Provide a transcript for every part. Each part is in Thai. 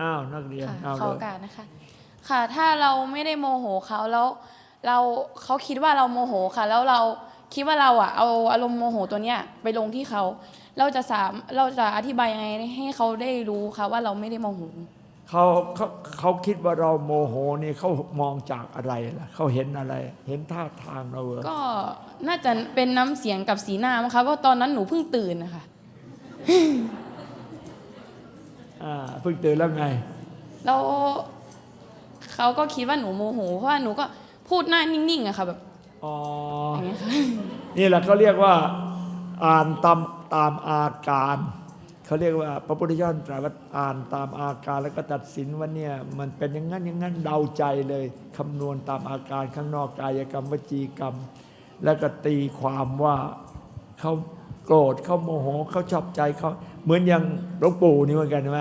อ้าวนักเรียนค่ะอ้าวขอเลโอยกาสนะคะ ค่ะ ถ้าเราไม่ได้โมโหเขาแล้วเราเขาคิดว่าเราโมโหค่ะ แล้วเราคิดว่าเราอะเอาอารมณ์โมโหตัวเนี้ยไปลงที่เขา เราจะสามเราจะอธิบายยังไงให้เขาได้รู้ค่ะว่าเราไม่ได้โมโห เขาเขาเขาคิดว่าเราโมโหนี่เขามองจากอะไรล่ะเขาเห็นอะไร เห็นท่าทางเราเหรอก็น่าจะเป็นน้ำเสียงกับสีหน้ามั้งคะเพราะตอนนั้นหนูเพิ่งตื่นนะคะอ่า เพิ่งตื่นแล้วไง แล้วเขาก็คิดว่าหนูโมโหเพราะว่าหนูก็พูดหน้านิ่งๆอะค่ะแบบอ๋ออย่างเงี้ยค่ะนี่แหละเขาเรียกว่าอ่านตามตามอาการเขาเรียกว่าพระพุทธเจ้าตรัสว่าอ่านตามอาการแล้วก็ตัดสินว่าเนี่ยมันเป็นอย่างนั้นอย่างนั้นเดาใจเลยคำนวณตามอาการข้างนอกกายกรรมวจีกรรม แล้วก็ตีความว่าเขา โกรธเขาโมโหเขาชอบใจเขาเหมือนอย่างหลวงปู่นี่เหมือนกันใช่ไหม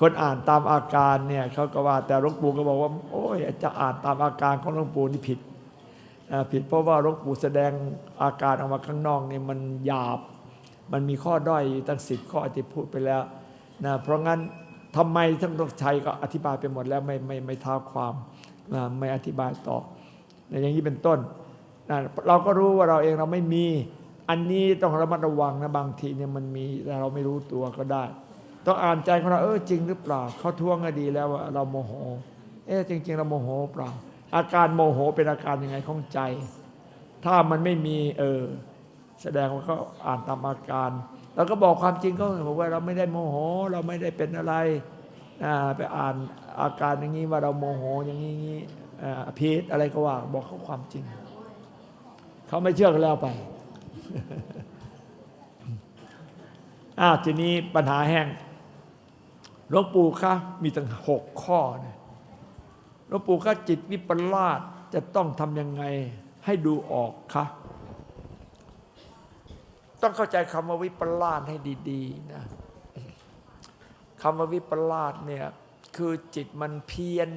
คนอ่านตามอาการเนี่ยเขาก็ว่าแต่หลวงปู่ก็บอกว่า โอ้ยจะอ่านตามอาการของหลวงปู่นี่ผิดผิดเพราะว่าหลวงปู่แสดงอาการออกมาข้างนอกนี่มันหยาบ มันมีข้อด้อยตั้งสิบข้อที่พูดไปแล้วนะเพราะงั้นทำไมท่านต้องชัยก็อธิบายไปหมดแล้วไม่ไม่ไม่ท้าความนะไม่อธิบายต่อนอย่างนี้เป็นต้นนะเราก็รู้ว่าเราเองเราไม่มี อันนี้ต้องระมัดระวังนะบางทีเนี่ยมันมีแต่เราไม่รู้ตัวก็ได้ ต้องอ่านใจของเราเออจริงหรือเปล่าเขาทวงก็ดีแล้วว่าเราโมโห เอ๊ะจริง ๆ เราโมโหเปล่า อาการโมโหเป็นอาการยังไงของใจ ถ้ามันไม่มีเออแสดงว่าเขาอ่านตามอาการเราก็บอกความจริงเขาบอกว่าเราไม่ได้โมโห เราไม่ได้เป็นอะไรอ่าไปอ่านอาการอย่างนี้ว่าเราโมโหอย่างนี้อ่าพีษอะไรก็ว่าบอกเขาความจริง เขาไม่เชื่อก็แล้วไป อ่าทีนี้ปัญหาแห้งหลวงปู่คะมีตั้งหกข้อเนี่ยหลวงปู่คะจิตวิปลาสจะต้องทำยังไงให้ดูออกคะต้องเข้าใจคำว่าวิปลาสให้ดีๆนะคำว่าวิปลาสเนี่ยคือจิตมันเพี้ยน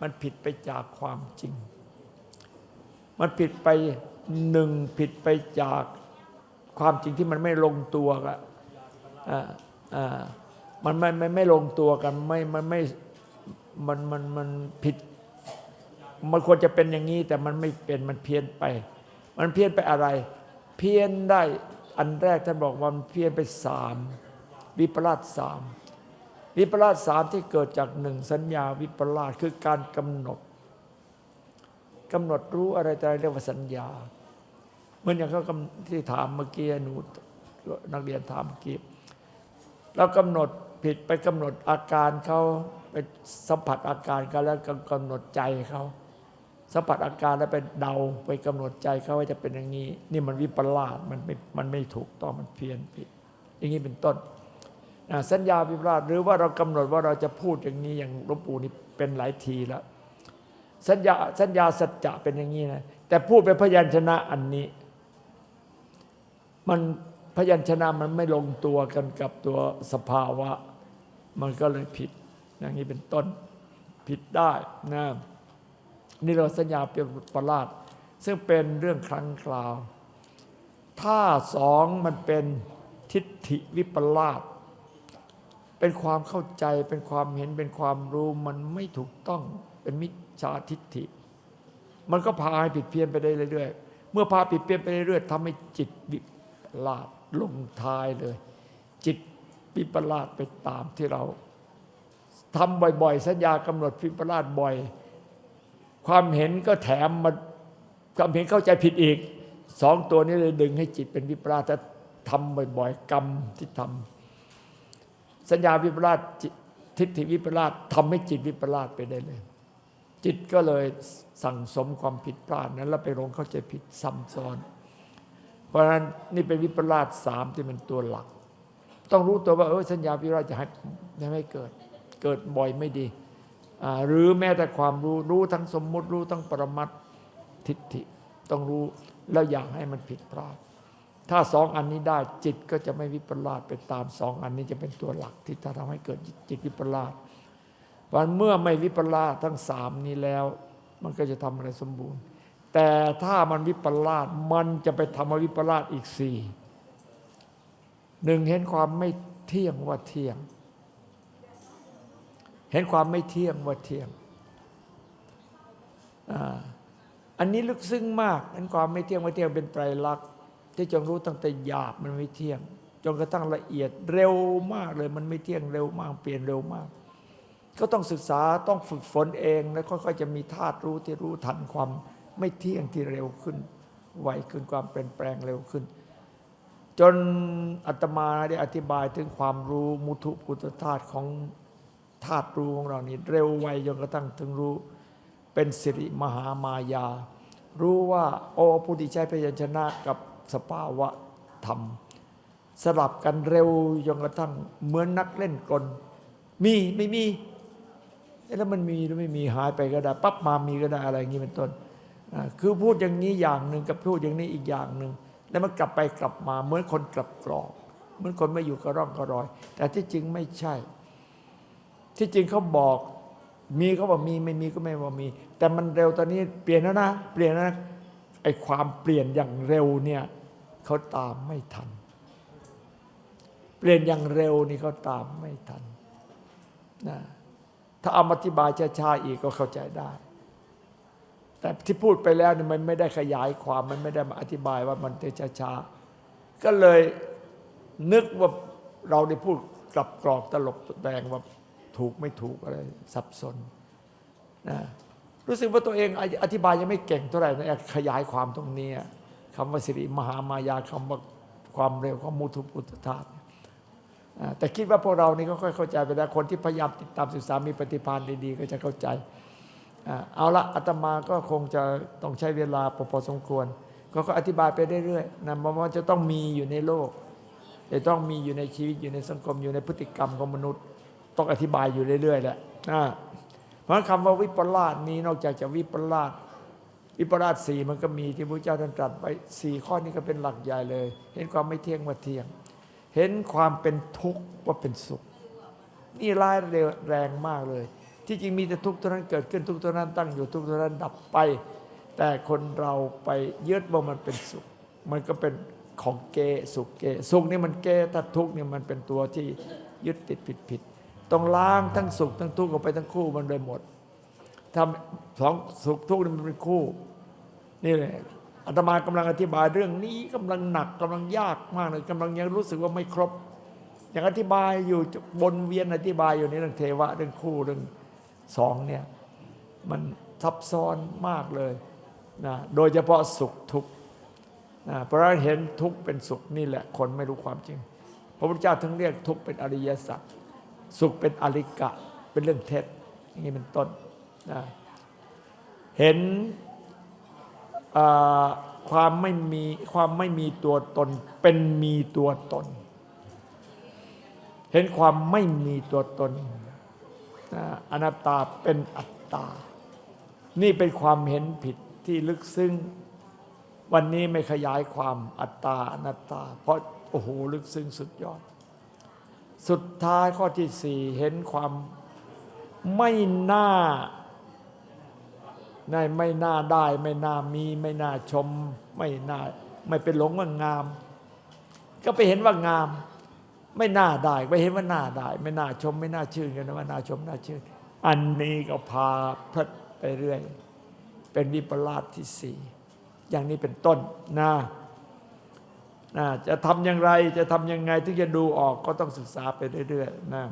มันผิดไปจากความจริง มันผิดไปหนึ่งผิดไปจาก ความจริงที่มันไม่ลงตัวกันมันไม่ไม่ไม่ลงตัวกันไม่มันไม่มันมันมันผิด มันควรจะเป็นอย่างนี้ แต่มันไม่เป็นมันเพี้ยนไป มันเพี้ยนไปอะไร เพี้ยนได้อันแรกท่านบอกว่ามันเพี้ยนไปสามวิปลาสสามวิปลาสสามที่เกิดจากหนึ่งสัญญาวิปลาสคือการกำหนดกำหนดรู้อะไรแต่อะไรเรียกว่าสัญญา เหมือนอย่างเขาที่ถามเมื่อกี้หนูนักเรียนถามเมื่อกี้เรากำหนดผิดไปกำหนดอาการเขาไปสัมผัสอาการเขาแล้วก็กำหนดใจเขาสัมผัสอาการแล้วไปเดาไปกำหนดใจเขาว่าจะเป็นอย่างนี้ นี่มันวิปลาสมันไม่มันไม่ถูกต้องมันเพี้ยนผิด อย่างนี้เป็นต้นสัญญาวิปลาสหรือว่าเรากำหนดว่าเราจะพูดอย่างนี้อย่างหลวงปู่นี่เป็นหลายทีแล้วสัญญาสัญญาสัจจะเป็นอย่างนี้นะแต่พูดเป็นพยัญชนะอันนี้ มันพยัญชนะมันไม่ลงตัวกันกับตัวสภาวะ มันก็เลยผิด อย่างนี้เป็นต้นผิดได้นะนี่เราสัญญาเป็นประหลาด ซึ่งเป็นเรื่องครั้งคราว ถ้าสองมันเป็นทิฏฐิวิปลาสเป็นความเข้าใจเป็นความเห็นเป็นความรู้มันไม่ถูกต้องเป็นมิจฉาทิฏฐิ มันก็พาให้ผิดเพี้ยนไปได้เรื่อยๆเมื่อพาผิดเพี้ยนไปเรื่อยๆทำให้จิตวิ ลาสลงท้ายเลย จิตวิปลาสไปตามที่เราทำบ่อย ๆ สัญญากำหนดวิปลาสบ่อย ความเห็นก็แถมมาความเห็นเข้าใจผิดอีกสองตัวนี้เลยดึงให้จิตเป็นวิปลาสถ้าทำบ่อย ๆ กรรมที่ทำสัญญาวิปลาสทิฏฐิวิปลาสทำให้จิตวิปลาสไปได้เลย จิตก็เลยสั่งสมความผิดพลาดนั้นแล้วไปลงเข้าใจผิดซ้ำซ้อน เพราะฉะนั้นนี่เป็นวิปลาสสามที่เป็นตัวหลัก ต้องรู้ตัวว่าเออสัญญาวิปลาสจะให้จะไม่เกิด เกิดบ่อยไม่ดี หรือแม้แต่ความรู้รู้ทั้งสมมุติรู้ทั้งปรมัตทิฏฐิต้องรู้แล้วอยากให้มันผิดพลาด ถ้าสองอันนี้ได้จิตก็จะไม่วิปลาสไปตามสองอันนี้จะเป็นตัวหลักที่จะทำให้เกิดจิตวิปลาสวันเมื่อไม่วิปลาสทั้งสามนี้แล้ว มันก็จะทำอะไรสมบูรณ์ แต่ถ้ามันวิปลาสมันจะไปทำวิปลาสอีกสี่หนึ่งเห็นความไม่เที่ยงว่าเที่ยง เห็นความไม่เที่ยงว่าเที่ยงอันนี้ลึกซึ้งมากเห็นความไม่เที่ยงว่าเที่ยงเป็นไตรลักษณ์ที่จงรู้ตั้งแต่หยาบมันไม่เที่ยง จนกระทั่งละเอียดเร็วมากเลย มันไม่เที่ยงเร็วมาก เปลี่ยนเร็วมาก ก็ต้องศึกษาต้องฝึกฝนเองแล้วค่อยๆจะมีธาตุรู้ที่รู้ทันความ ไม่เที่ยงที่เร็วขึ้นไวขึ้นความเปลี่ยนแปลงเร็วขึ้น จนอาตมาได้อธิบายถึงความรู้มุทุพุทธธาตุของธาตุรู้ของเรานี่เร็วไวจนกระทั่งถึงรู้เป็นสิริมหามายา รู้ว่าโอ้ผู้ที่ใช้พยัญชนะกับสภาวะธรรม สลับกันเร็วจนกระทั่งเหมือนนักเล่นกล มีไม่มีแล้วมันมีหรือไม่มีหายไปก็ได้ปั๊บมามีก็ได้อะไรอย่างนี้เป็นต้น คือพูดอย่างนี้อย่างหนึ่งกับพูดอย่างนี้อีกอย่างหนึ่ง แล้วมันกลับไปกลับมาเหมือนคนกลับกรอกเหมือนคนไม่อยู่กระร่องกระรอย แต่ที่จริงไม่ใช่ ที่จริงเขาบอก มีเขาบอกมีไม่มีก็ไม่ว่ามี แต่มันเร็วตอนนี้เปลี่ยนแล้วนะ เปลี่ยนแล้วนะไอ้ความเปลี่ยนอย่างเร็วเนี่ยเขาตามไม่ทัน เปลี่ยนอย่างเร็วนี่เขาตามไม่ทันนะถ้าเอามาอธิบายช้าๆอีกก็เข้าใจได้ แต่ที่พูดไปแล้วเนี่ยมันไม่ได้ขยายความมันไม่ได้มาอธิบายว่ามันจะช้าๆก็เลยนึกว่าเราได้พูดกลับกรอกตลบแดงว่าถูกไม่ถูกอะไรสับสนนะรู้สึกว่าตัวเองอธิบายยังไม่เก่งเท่าไหร่นะขยายความตรงนี้คำว่าสิริมหามายาคำว่าความเร็วของมุทุพุทธธาตุแต่คิดว่าพวกเรานี่ก็ค่อยเข้าใจไปแล้วคนที่พยายามติดตามศึกษามีปฏิภาณดีๆ ก็จะเข้าใจ เอาละอาตมาก็คงจะต้องใช้เวลาพอพอสมควร ก็ก็อธิบายไปเรื่อยๆนะมันจะต้องมีอยู่ในโลก จะต้องมีอยู่ในชีวิตอยู่ในสังคมอยู่ในพฤติกรรมของมนุษย์ ต้องอธิบายอยู่เรื่อยๆแหละนะเพราะคำว่าวิปลาสนี้นอกจากจะวิปลาสวิปลาสสี่มันก็มีที่พระเจ้าท่านตรัสไว้สี่ข้อนี้ก็เป็นหลักใหญ่เลย เห็นความไม่เที่ยงว่าเที่ยง เห็นความเป็นทุกข์ว่าเป็นสุข นี่ร้ายแรงมากเลย ที่จริงมีแต่ทุกข์เท่านั้นเกิดขึ้นทุกข์เท่านั้นตั้งอยู่ทุกข์เท่านั้นดับไป แต่คนเราไปยึดว่ามันเป็นสุข มันก็เป็นของเกสุขเกสุขนี่มันเกถ้าทุกข์นี่มันเป็นตัวที่ยึดติดผิดผิดต้องล้างทั้งสุขทั้งทุกข์ออกไปทั้งคู่มันเลยหมดทำสองสุขทุกข์นี่มันเป็นคู่ นี่แหละอาตมากำลังอธิบายเรื่องนี้กำลังหนักกำลังยากมากเลยกำลังยังรู้สึกว่าไม่ครบยังอธิบายอยู่บนเวียนอธิบายอยู่ในเรื่องเทวะเรื่องคู่เรื่อง สองเนี่ยมันซับซ้อนมากเลยนะโดยเฉพาะสุขทุกข์นะเพราะเราเห็นทุกข์เป็นสุขนี่แหละคนไม่รู้ความจริง พระพุทธเจ้าทั้งเรียกทุกข์เป็นอริยสัจสุขเป็นอริกะเป็นเรื่องเท็จอย่างนี้เป็นต้นนะเห็นความไม่มีความไม่มีตัวตนเป็นมีตัวตน เห็นความไม่มีตัวตน อนัตตาเป็นอัตตา นี่เป็นความเห็นผิดที่ลึกซึ้ง วันนี้ไม่ขยายความอัตตาอนัตตา เพราะโอ้โหลึกซึ้งสุดยอด สุดท้ายข้อที่สี่เห็นความไม่น่าในไม่น่าได้ ไม่น่ามีไม่น่าชม ไม่น่า ไม่เป็นหลงว่างาม ก็ไปเห็นว่างาม ไม่น่าได้ไปเห็นว่าน่าได้ ไม่น่าชม ไม่น่าชื่นกันนะว่าน่าชมน่าชื่น อันนี้ก็พาพลัดไปเรื่อย เป็นวิปลาสที่สี่อย่างนี้เป็นต้นนะนะจะทำอย่างไรจะทำยังไงถึงจะดูออกก็ต้องศึกษาไปเรื่อยๆนะ